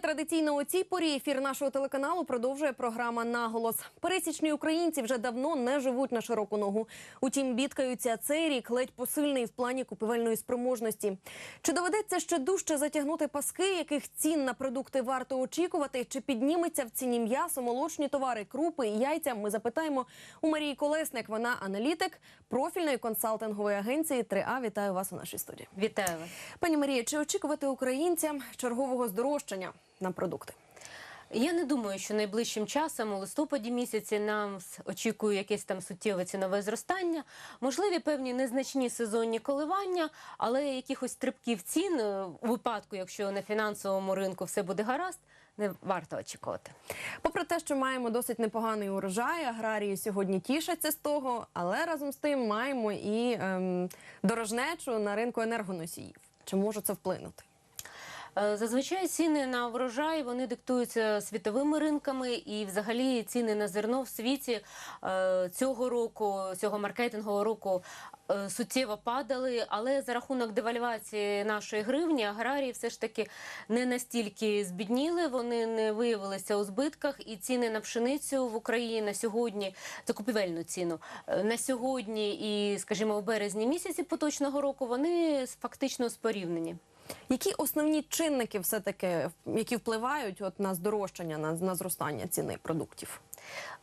Традиційно у цій порі ефір нашого телеканалу продовжує програма Наголос. Пересічні українці вже давно не живуть на широку ногу. Утім, бідкаються цей рік ледь посильний в плані купівельної спроможності. Чи доведеться ще дужче затягнути паски, яких цін на продукти варто очікувати? Чи підніметься в ціні м'ясо, молочні товари, крупи і яйця? Ми запитаємо у Марії Колесник. Вона аналітик профільної консалтингової агенції 3А. Вітаю вас у нашій студії. Вітаю вас. Пані Марія, чи очікувати українцям чергового здорожчання на продукти? Я не думаю, що найближчим часом у листопаді місяці нам очікує якесь там суттєве цінове зростання. Можливі певні незначні сезонні коливання, але якихось стрибків цін е, у випадку, якщо на фінансовому ринку все буде гаразд, не варто очікувати. Попри те, що маємо досить непоганий урожай, аграрії сьогодні тішаться з того, але разом з тим маємо і ем, дорожнечу на ринку енергоносіїв. Чи може це вплинути? Е, Зазвичай ціни на врожай вони диктуються світовими ринками, і взагалі ціни на зерно в світі е, цього року, цього маркетингового року. е, Суттєво падали, але за рахунок девальвації нашої гривні аграрії все ж таки не настільки збідніли. Вони не виявилися у збитках, і ціни на пшеницю в Україні на сьогодні закупівельну ціну на сьогодні і, скажімо, у березні місяці поточного року вони фактично спорівнені. Які основні чинники, все таки, які впливають от на здорожчання, на, на зростання ціни продуктів?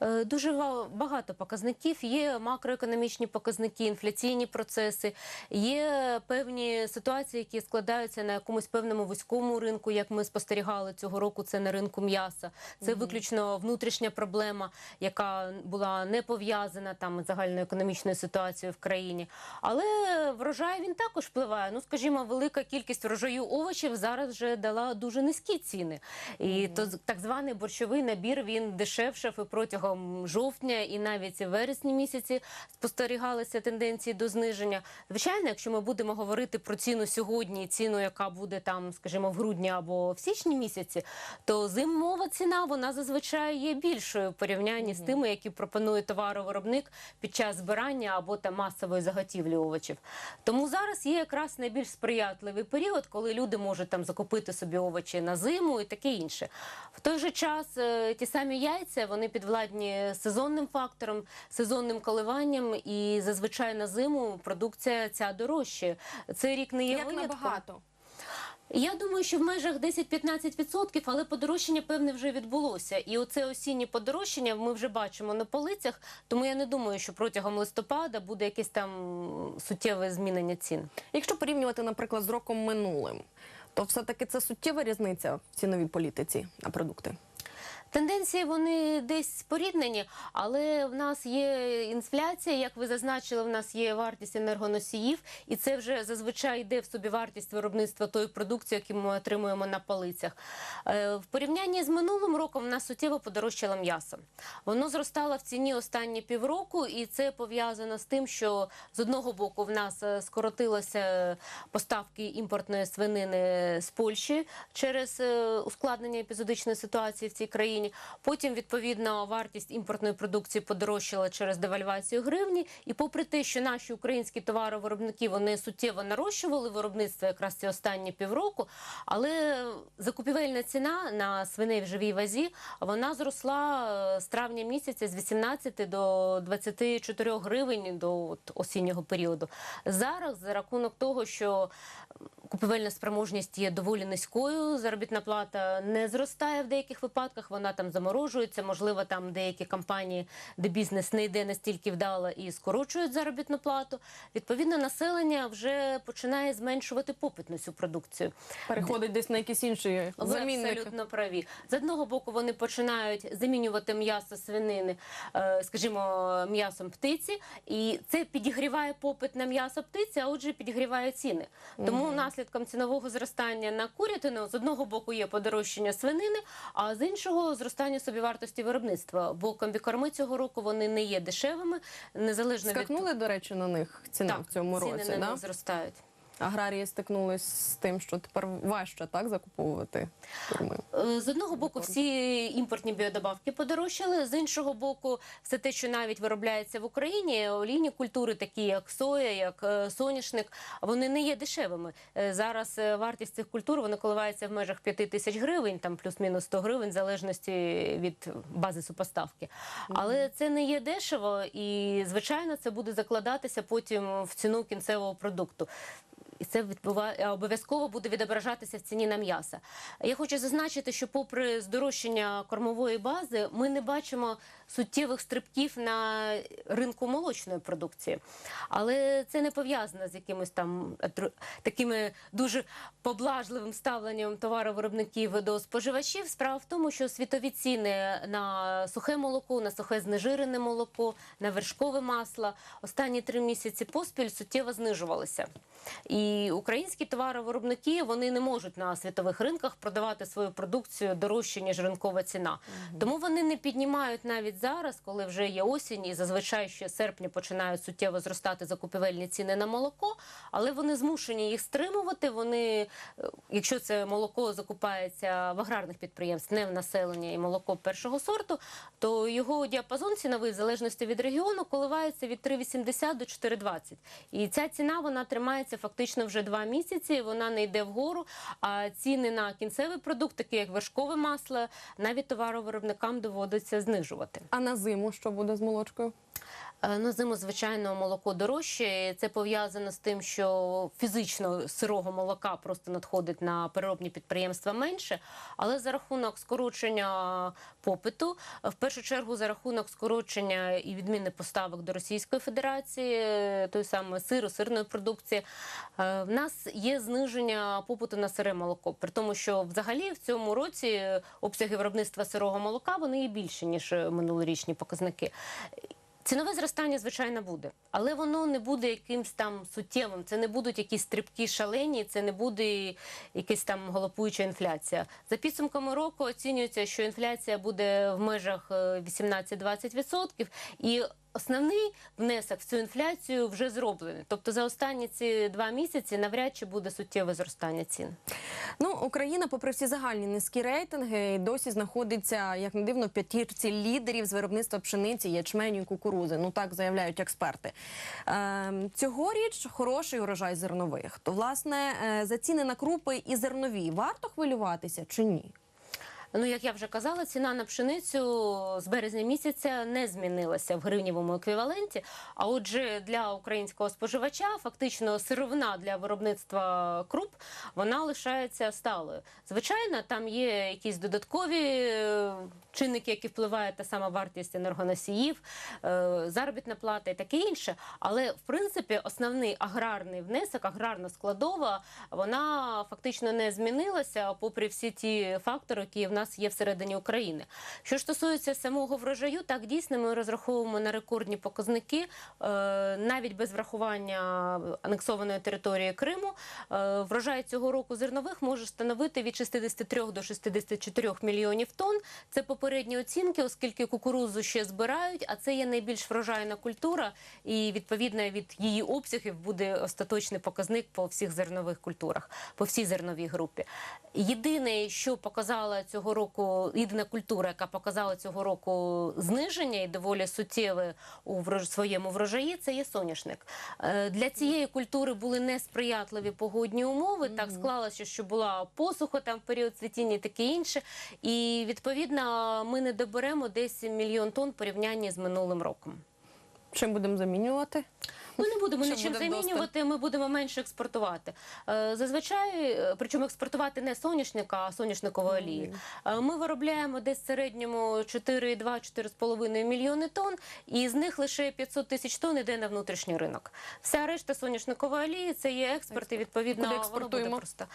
Е, Дуже багато показників. Є макроекономічні показники, інфляційні процеси, є певні ситуації, які складаються на якомусь певному вузькому ринку, як ми спостерігали цього року. Це на ринку м'яса. Це виключно внутрішня проблема, яка була не пов'язана там із загальноекономічною ситуацією в країні. Але врожай він також впливає. Ну, скажімо, велика кількість врожаю овочів зараз вже дала дуже низькі ціни. І то так званий борщовий набір він дешевшав і протягом жовтня, і навіть вересні місяці спостерігалися тенденції до зниження. Звичайно, якщо ми будемо говорити про ціну сьогодні, ціну, яка буде там, скажімо, в грудні або в січні місяці, то зимова ціна вона зазвичай є більшою в порівнянні з тими, які пропонує товаровиробник під час збирання або там масової заготівлі овочів. Тому зараз є якраз найбільш сприятливий період, коли люди можуть там закупити собі овочі на зиму і таке інше. В той же час е, ті самі яйця вони підвладні сезонним фактором, сезонним коливанням, і зазвичай на зиму продукція ця дорожчає. Цей рік не є Як винятком. набагато? Я думаю, що в межах 10-15%, але подорожчання певне вже відбулося. І оце осіннє подорожчання ми вже бачимо на полицях. Тому я не думаю, що протягом листопада буде якесь там суттєве змінення цін. Якщо порівнювати, наприклад, з роком минулим, то все-таки це суттєва різниця в ціновій політиці на продукти. Тенденції вони десь споріднені, але в нас є інфляція, як ви зазначили, в нас є вартість енергоносіїв, і це вже зазвичай йде в собі вартість виробництва тої продукції, яку ми отримуємо на полицях. Е, В порівнянні з минулим роком в нас суттєво подорожчало м'ясо. Воно зростало в ціні останні півроку, і це пов'язано з тим, що з одного боку в нас е, скоротилося поставки імпортної свинини з Польщі через е, ускладнення епізодичної ситуації в цій країні. Потім, відповідно, вартість імпортної продукції подорожчала через девальвацію гривні. І попри те, що наші українські товаровиробники вони суттєво нарощували виробництво якраз ці останні півроку, але закупівельна ціна на свиней в живій вазі вона зросла е, з травня місяця з 18 до 24 гривень до осіннього періоду. Зараз за рахунок того, що купівельна спроможність є доволі низькою. Заробітна плата не зростає в деяких випадках. Вона там заморожується. Можливо, там деякі компанії, де бізнес не йде настільки вдало і скорочують заробітну плату. Відповідно, населення вже починає зменшувати попит на цю продукцію. Переходить десь на якісь інші Ви замінники. абсолютно праві. З одного боку, вони починають замінювати м'ясо свинини, е, скажімо, м'ясом птиці, і це підігріває попит на м'ясо птиці, а отже, підігріває ціни. Тому наслідком цінового зростання на курятину з одного боку є подорожчання свинини, а з іншого зростання собівартості виробництва. Бо комбікорми цього року вони не є дешевими, незалежно від до речі, на них ціна так, в цьому ціни році. на да? них зростають. Аграрії стикнулись з тим, що тепер важче так закуповувати корми. Е, З одного боку, всі імпортні біодобавки подорожчали. З іншого боку, все те, що навіть виробляється в Україні, олійні культури, такі як соя, як е, соняшник, вони не є дешевими. Е, Зараз вартість цих культур вони коливається в межах 5 тисяч гривень, там плюс-мінус 100 гривень, в залежності від бази супоставки. Але це не є дешево, і звичайно, це буде закладатися потім в ціну кінцевого продукту. І це відбуває обов'язково буде відображатися в ціні на м'ясо. Я хочу зазначити, що попри здорожчання кормової бази, ми не бачимо суттєвих стрибків на ринку молочної продукції. Але це не пов'язано з якимось там атро- такими дуже поблажливим ставленням товаровиробників до споживачів. Справа в тому, що світові ціни на сухе молоко, на сухе знежирене молоко, на вершкове масло останні три місяці поспіль суттєво знижувалися. І українські товаровиробники вони не можуть на світових ринках продавати свою продукцію дорожче ніж ринкова ціна. Тому вони не піднімають навіть зараз, коли вже є осінь, і зазвичай ще серпня починають суттєво зростати закупівельні ціни на молоко, але вони змушені їх стримувати. Вони, е, якщо це молоко закупається в аграрних підприємств, не в населення і молоко першого сорту, то його діапазон ціновий в залежності від регіону коливається від 3,80 до 4,20. І ця ціна вона тримається фактично вже два місяці. Вона не йде вгору. А ціни на кінцевий продукт, такі як вершкове масло, навіть товаровиробникам доводиться знижувати. А на зиму що буде з молочкою? Е, На зиму, звичайно, молоко дорожче. Це пов'язано з тим, що фізично сирого молока просто надходить на переробні підприємства менше. Але за рахунок скорочення попиту, в першу чергу за рахунок скорочення і відміни поставок до Російської Федерації, е, той самої сиру, сирної продукції, е, в нас є зниження попиту на сире молоко. При тому, що взагалі в цьому році обсяги виробництва сирого молока вони є більші ніж минулорічні показники. Цінове зростання, звичайно, буде, але воно не буде якимсь там суттєвим. Це не будуть якісь стрибки шалені, це не буде якась там галопуюча інфляція. За підсумками року оцінюється, що інфляція буде в межах е, 18-20%. І основний внесок в цю інфляцію вже зроблений. Тобто за останні ці два місяці навряд чи буде суттєве зростання цін. Ну, Україна, попри всі загальні низькі рейтинги, досі знаходиться, як не дивно, в п'ятірці лідерів з виробництва пшениці, ячменю і кукурузи. Ну так заявляють експерти. Ем, цьогоріч хороший урожай зернових. То, власне, е, за ціни на крупи і зернові варто хвилюватися чи ні? Ну, як я вже казала, ціна на пшеницю з березня місяця не змінилася в гривнівому еквіваленті. А отже, для українського споживача фактично сировина для виробництва круп вона лишається сталою. Звичайно, там є якісь додаткові е, чинники, які впливають та сама вартість енергоносіїв, е, заробітна плата і таке інше. Але в принципі основний аграрний внесок, аграрна складова, вона фактично не змінилася, попри всі ті фактори, які в нас є всередині України. Що стосується самого врожаю, так дійсно ми розраховуємо на рекордні показники, е, навіть без врахування анексованої території Криму. Врожай цього року зернових може становити від 63 до 64 мільйонів тонн. Це попередні оцінки, оскільки кукурудзу ще збирають, а це є найбільш врожайна культура, і відповідно від її обсягів буде остаточний показник по всіх зернових культурах, по всій зерновій групі. Єдине, що показала цього року, єдина культура, яка показала цього року зниження і доволі суттєве у своєму врожаї, це є соняшник. Е, Для цієї культури були несприятливі погодні умови. Так склалося, що була посуха там в період цвітіння і таке інше. І відповідно ми не доберемо десь мільйон тонн порівняння з минулим роком. Чим будемо замінювати? Ми не будемо нічим замінювати, ми будемо менше експортувати. Е, Зазвичай, е, причому експортувати не соняшника, а соняшникової олії. Е, Ми виробляємо десь в середньому 4,2-4,5 мільйони тонн, і з них лише 500 тисяч тонн йде на внутрішній ринок. Вся решта соняшникової олії це є експорт, і відповідно воно буде просто.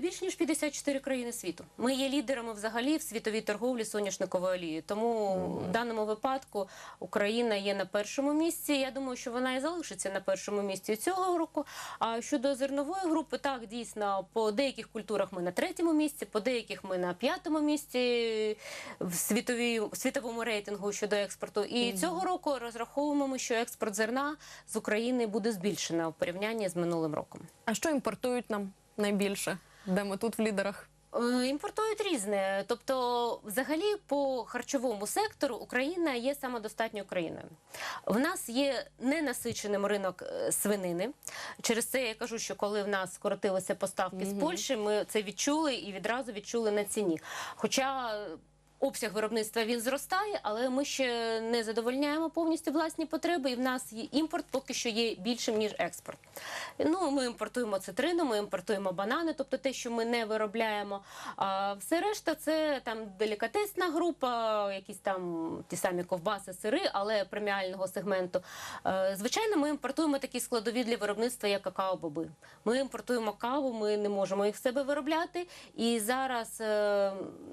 Більш ніж 54 країни світу. Ми є лідерами взагалі в світовій торговлі соняшникової олії. Тому в даному випадку Україна є на першому місці. Я думаю, що вона і залишиться залишиться на першому місці цього року. А щодо зернової групи, так дійсно по деяких культурах ми на третьому місці, по деяких ми на п'ятому місці в світовій в світовому рейтингу щодо експорту. І цього року розраховуємо, ми, що експорт зерна з України буде збільшено в порівнянні з минулим роком. А що імпортують нам найбільше? Де ми тут в лідерах? Е, Імпортують різне. Тобто, взагалі, по харчовому сектору Україна є самодостатньою країною. В нас є ненасиченим ринок е, свинини. Через це я кажу, що коли в нас скоротилися поставки з Польщі, ми це відчули і відразу відчули на ціні. Хоча обсяг виробництва він зростає, але ми ще не задовольняємо повністю власні потреби, і в нас є імпорт поки що є більшим ніж експорт. Ну, ми імпортуємо цитрину, ми імпортуємо банани, тобто те, що ми не виробляємо. А все решта це там делікатесна група, якісь там ті самі ковбаси, сири, але преміального сегменту. Е, Звичайно, ми імпортуємо такі складові для виробництва, як какао-боби. Ми імпортуємо каву, ми не можемо їх в себе виробляти. І зараз е,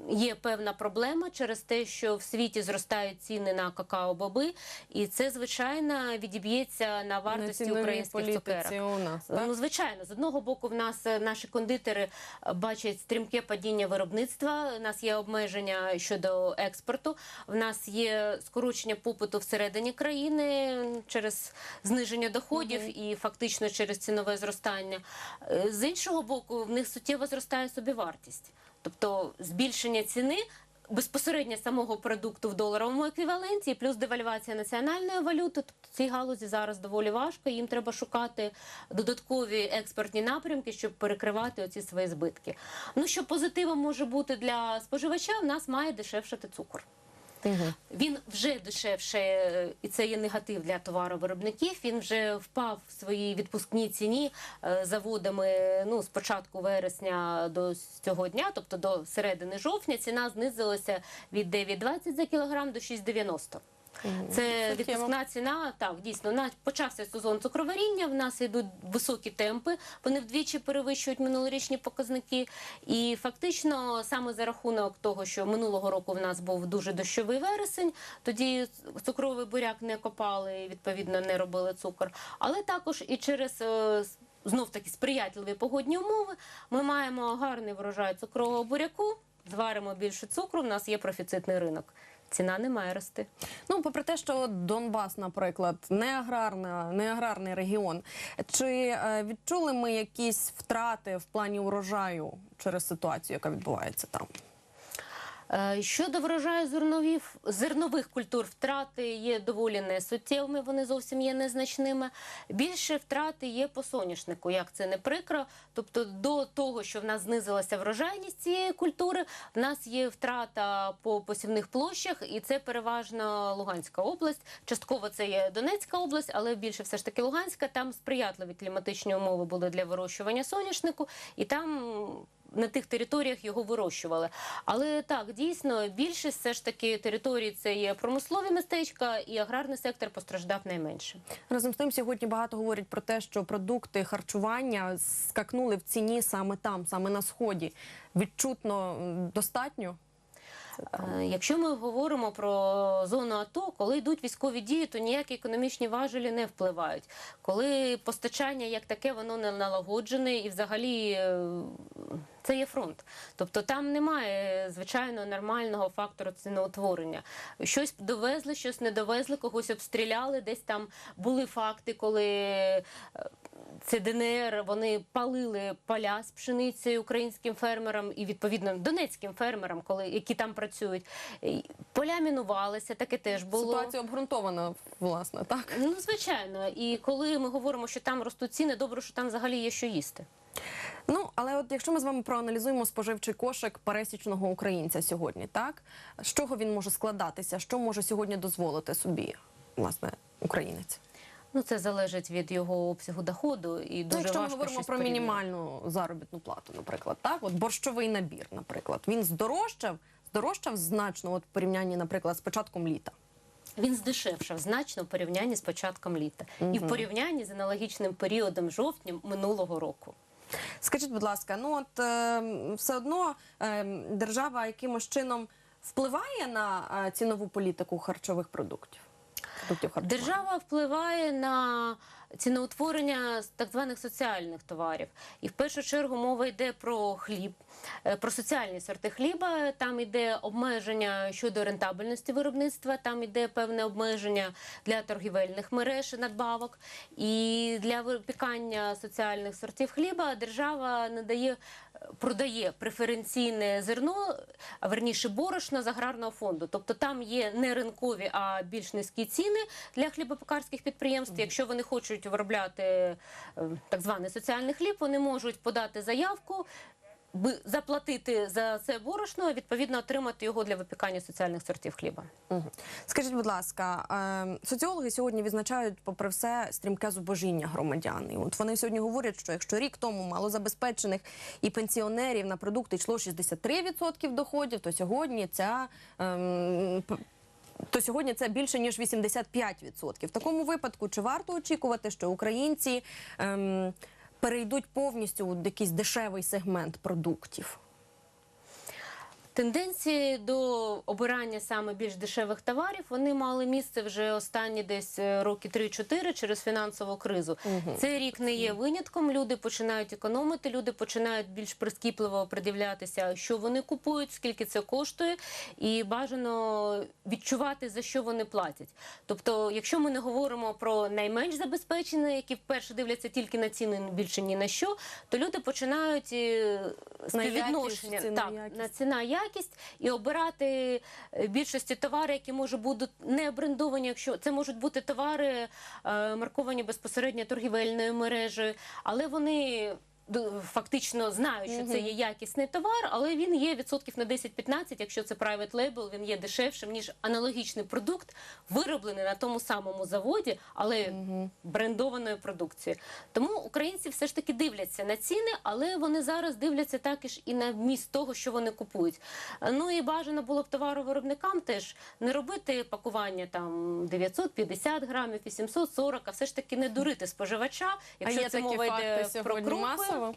є певна проблема через те, що в світі зростають ціни на какао-боби, і це звичайно відіб'ється на вартості ціновій українських цукерок. у нас. Так? Ну, звичайно, з одного боку, в нас е, наші кондитери е, бачать стрімке падіння виробництва. У нас є обмеження щодо експорту. В нас є скорочення попиту всередині країни через зниження доходів і фактично через цінове зростання. Е, З іншого боку, в них суттєво зростає собівартість, тобто збільшення ціни. Безпосередньо самого продукту в доларовому еквіваленті, плюс девальвація національної валюти. Тобто цій галузі зараз доволі важко. Їм треба шукати додаткові експортні напрямки, щоб перекривати оці свої збитки. Ну що позитивом може бути для споживача, в нас має дешевшати цукор. Мгм. Він вже дешевше, і це є негатив для товаровиробників. Він вже впав в своїй відпускній ціні е, заводами. Ну з початку вересня до цього дня, тобто до середини жовтня, ціна знизилася від 9,20 за кілограм до 6,90. Це відпускна ціна. Так, дійсно, почався сезон цукроваріння. В нас йдуть високі темпи. Вони вдвічі перевищують минулорічні показники. І фактично, саме за рахунок того, що минулого року в нас був дуже дощовий вересень, тоді цукровий буряк не копали і відповідно не робили цукор. Але також і через е, знов таки сприятливі погодні умови ми маємо гарний врожай цукрового буряку. Зваримо більше цукру. В нас є профіцитний ринок. Ціна не має рости. Ну, попри те, що Донбас, наприклад, не аграрна, не аграрний регіон. Чи е, відчули ми якісь втрати в плані урожаю через ситуацію, яка відбувається там? Е, Щодо врожаю зерновів, зернових культур, втрати є доволі несуттєвими, вони зовсім є незначними. Більше втрати є по соняшнику, як це не прикро. Тобто, до того, що в нас знизилася врожайність цієї культури, в нас є втрата по посівних площах, і це переважно Луганська область. Частково це є Донецька область, але більше все ж таки Луганська. Там сприятливі кліматичні умови були для вирощування соняшнику, і там на тих територіях його вирощували. Але так, дійсно, більшість все ж таки територій це є промислові містечка, і аграрний сектор постраждав найменше. Разом з тим, сьогодні багато говорять про те, що продукти харчування скакнули в ціні саме там, саме на сході. Відчутно достатньо. Е, Якщо ми говоримо про зону АТО, коли йдуть військові дії, то ніякі економічні важелі не впливають. Коли постачання як таке, воно не налагоджене і взагалі. Е, Це є фронт, тобто там немає звичайно нормального фактору ціноутворення. Щось довезли, щось не довезли, когось обстріляли. Десь там були факти, коли е, це ДНР, вони палили поля з пшеницею українським фермерам і відповідно донецьким фермерам, коли які там працюють. Поля мінувалися, таке теж було. Ситуація обґрунтована, власне, так. Ну звичайно, і коли ми говоримо, що там ростуть ціни, добре, що там взагалі є що їсти. Ну, але от якщо ми з вами проаналізуємо споживчий кошик пересічного українця сьогодні, так з чого він може складатися? Що може сьогодні дозволити собі, власне, українець? Ну це залежить від його обсягу доходу і Ну, дуже якщо ми говоримо щось про порівняти. мінімальну заробітну плату, наприклад, так, от борщовий набір, наприклад, він здорожчав, здорожчав значно от в порівнянні, наприклад, з початком літа. Він здешевшав значно в порівнянні з початком літа і в порівнянні з аналогічним періодом жовтня минулого року. Скажіть, будь ласка, ну от е, все одно е, держава якимось чином впливає на е, цінову політику харчових продуктів? Продуктів харчування? Держава впливає на ціноутворення так званих соціальних товарів. І в першу чергу мова йде про хліб, е, про соціальні сорти хліба. Там йде обмеження щодо рентабельності виробництва, там йде певне обмеження для торгівельних мереж надбавок. І для випікання соціальних сортів хліба держава надає. Продає преференційне зерно, а верніше борошно з аграрного фонду. Тобто там є не ринкові, а більш низькі ціни для хлібопекарських підприємств. Якщо вони хочуть виробляти е, так званий соціальний хліб, вони можуть подати заявку. Заплатити за це борошно, відповідно отримати його для випікання соціальних сортів хліба. Скажіть, будь ласка, е, соціологи сьогодні відзначають, попри все, стрімке зубожіння громадян. І от вони сьогодні говорять, що якщо рік тому малозабезпечених і пенсіонерів на продукти йшло 63% доходів, то сьогодні ця. ем, то сьогодні це більше ніж 85%. В такому випадку чи варто очікувати, що українці ем, перейдуть повністю у якийсь дешевий сегмент продуктів? Тенденції до обирання саме більш дешевих товарів вони мали місце вже останні десь е, роки 3-4 через фінансову кризу. Цей рік не є винятком. Люди починають економити, люди починають більш прискіпливо придивлятися, що вони купують, скільки це коштує, і бажано відчувати за що вони платять. Тобто, якщо ми не говоримо про найменш забезпечені, які вперше дивляться тільки на ціну, і більше ні на що, то люди починають е, співвідношення ціна, так, на ціна якість і обирати е, більшості товари, які можуть бути не брендовані, якщо це можуть бути товари е, марковані безпосередньо торгівельною мережею, але вони. Фактично знають, що це є якісний товар, але він є відсотків на 10-15, якщо це private label, він є дешевшим, ніж аналогічний продукт, вироблений на тому самому заводі, але брендованою продукцією. Тому українці все ж таки дивляться на ціни, але вони зараз дивляться також і на вміст того, що вони купують. Ну і бажано було б товаровиробникам теж не робити пакування там 950 грамів, 840, а все ж таки не дурити споживача. Якщо це мова йде про крупи, масово?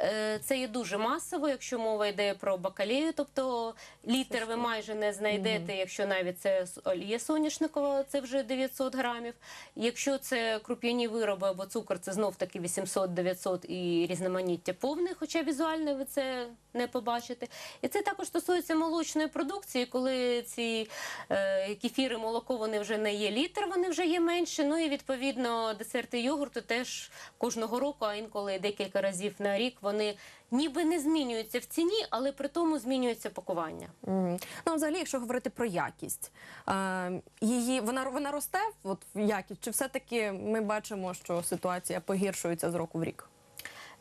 Е, Це є дуже масово, якщо мова йде про бакалею, тобто літр ви майже не знайдете, якщо навіть це олія соняшникова, це вже 900 грамів. Якщо це круп'яні вироби або цукор, це знов таки 800-900 і різноманіття повне, хоча візуально ви це не побачите. І це також стосується молочної продукції, коли ці е, кефіри, молоко, вони вже не є літр, вони вже є менше. Ну і відповідно десерти йогурту теж кожного року, а інколи декілька разів на рік, вони ніби не змінюються в ціні, але при тому змінюється пакування. Мгм. Ну, взагалі, якщо говорити про якість, е, її вона вона росте от в якість, чи все-таки ми бачимо, що ситуація погіршується з року в рік?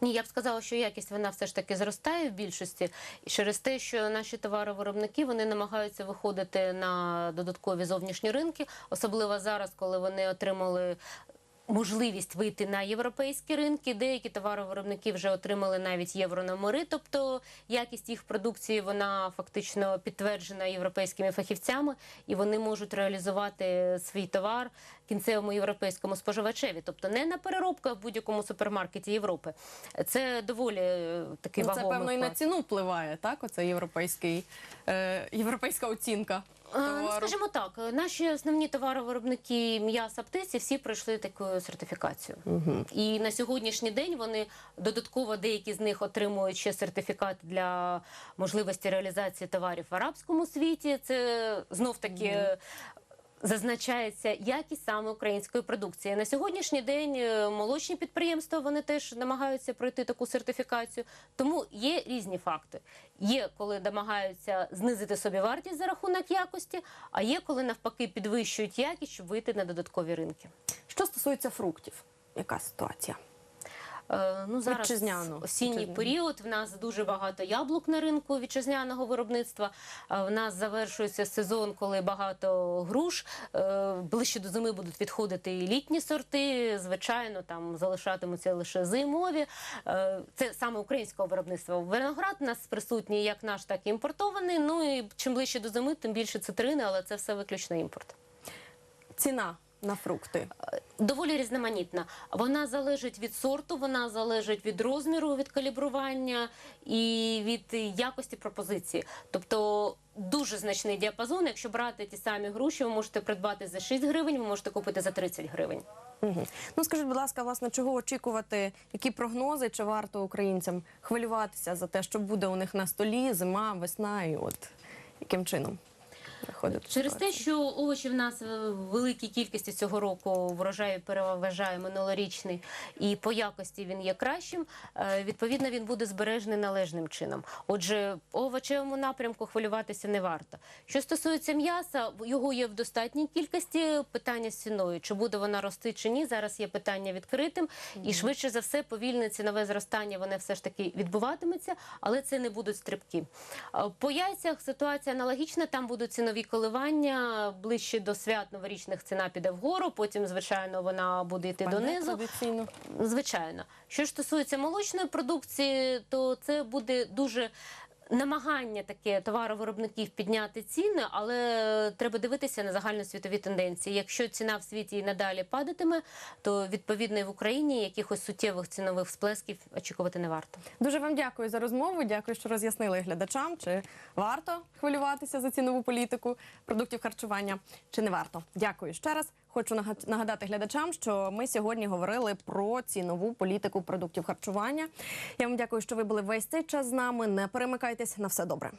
Ні, я б сказала, що якість вона все ж таки зростає в більшості через те, що наші товаровиробники вони намагаються виходити на додаткові зовнішні ринки, особливо зараз, коли вони отримали. Можливість вийти на європейські ринки. Деякі товаровиробники вже отримали навіть єврономери, тобто якість їх продукції вона фактично підтверджена європейськими фахівцями, і вони можуть реалізувати свій товар кінцевому європейському споживачеві, тобто не на переробку а в будь-якому супермаркеті Європи. Це доволі е, такий Ну, це вагомий певно і на ціну впливає, так? Оце європейський е, європейська оцінка. А, Ну, товару. скажімо так, е, наші основні товаровиробники м'яса птиці всі пройшли таку сертифікацію. І на сьогоднішній день вони додатково деякі з них отримують ще сертифікат для можливості реалізації товарів в арабському світі. Це знов таки. Зазначається якість саме української продукції. На сьогоднішній день е, молочні підприємства вони теж намагаються пройти таку сертифікацію. Тому є різні факти. Є коли намагаються знизити собі вартість за рахунок якості, а є коли навпаки підвищують якість, щоб вийти на додаткові ринки. Що стосується фруктів, яка ситуація? Е, Ну, зараз Вітчизняно. осінній Вітчизняно. період. В нас дуже багато яблук на ринку вітчизняного виробництва. Е, В нас завершується сезон, коли багато груш. Е, Ближче до зими будуть відходити і літні сорти. Звичайно, там залишатимуться лише зимові. Це саме українського виробництва. Виноград у нас присутній як наш, так і імпортований. Ну і чим ближче до зими, тим більше цитрини, але це все виключно імпорт. Ціна на фрукти? доволі різноманітна. Вона залежить від сорту, вона залежить від розміру, від калібрування і від якості пропозиції. Тобто дуже значний діапазон. Якщо брати ті самі груші, ви можете придбати за 6 гривень, ви можете купити за 30 гривень. Угу. Ну скажіть, будь ласка, власне, чого очікувати? Які прогнози? Чи варто українцям хвилюватися за те, що буде у них на столі зима, весна, і от яким чином виходить? Через те, що овочі в нас в великій кількості цього року врожай переважає минулорічний, і по якості він є кращим. е, Відповідно, він буде збережений належним чином. Отже, овочевому напрямку хвилюватися не варто. Що стосується м'яса, його є в достатній кількості. Питання з ціною, чи буде вона рости чи ні. Зараз є питання відкритим, і швидше за все повільне цінове зростання воно все ж таки відбуватиметься, але це не будуть стрибки. Е, По яйцях ситуація аналогічна. Там будуть цінові коливання ближче до свят новорічних ціна піде вгору. Потім, звичайно, вона буде йти Пане, донизу. традиційно? Звичайно, що ж стосується молочної продукції, то це буде дуже. Намагання таке товаровиробників підняти ціни, але треба дивитися на загальносвітові тенденції. Якщо ціна в світі і надалі падатиме, то відповідно і в Україні якихось суттєвих цінових всплесків очікувати не варто. Дуже вам дякую за розмову. Дякую, що роз'яснили глядачам, чи варто хвилюватися за цінову політику продуктів харчування, чи не варто. Дякую ще раз. Хочу нагадати глядачам, що ми сьогодні говорили про цінову політику продуктів харчування. Я вам дякую, що ви були весь цей час з нами. Не перемикайтесь на все добре.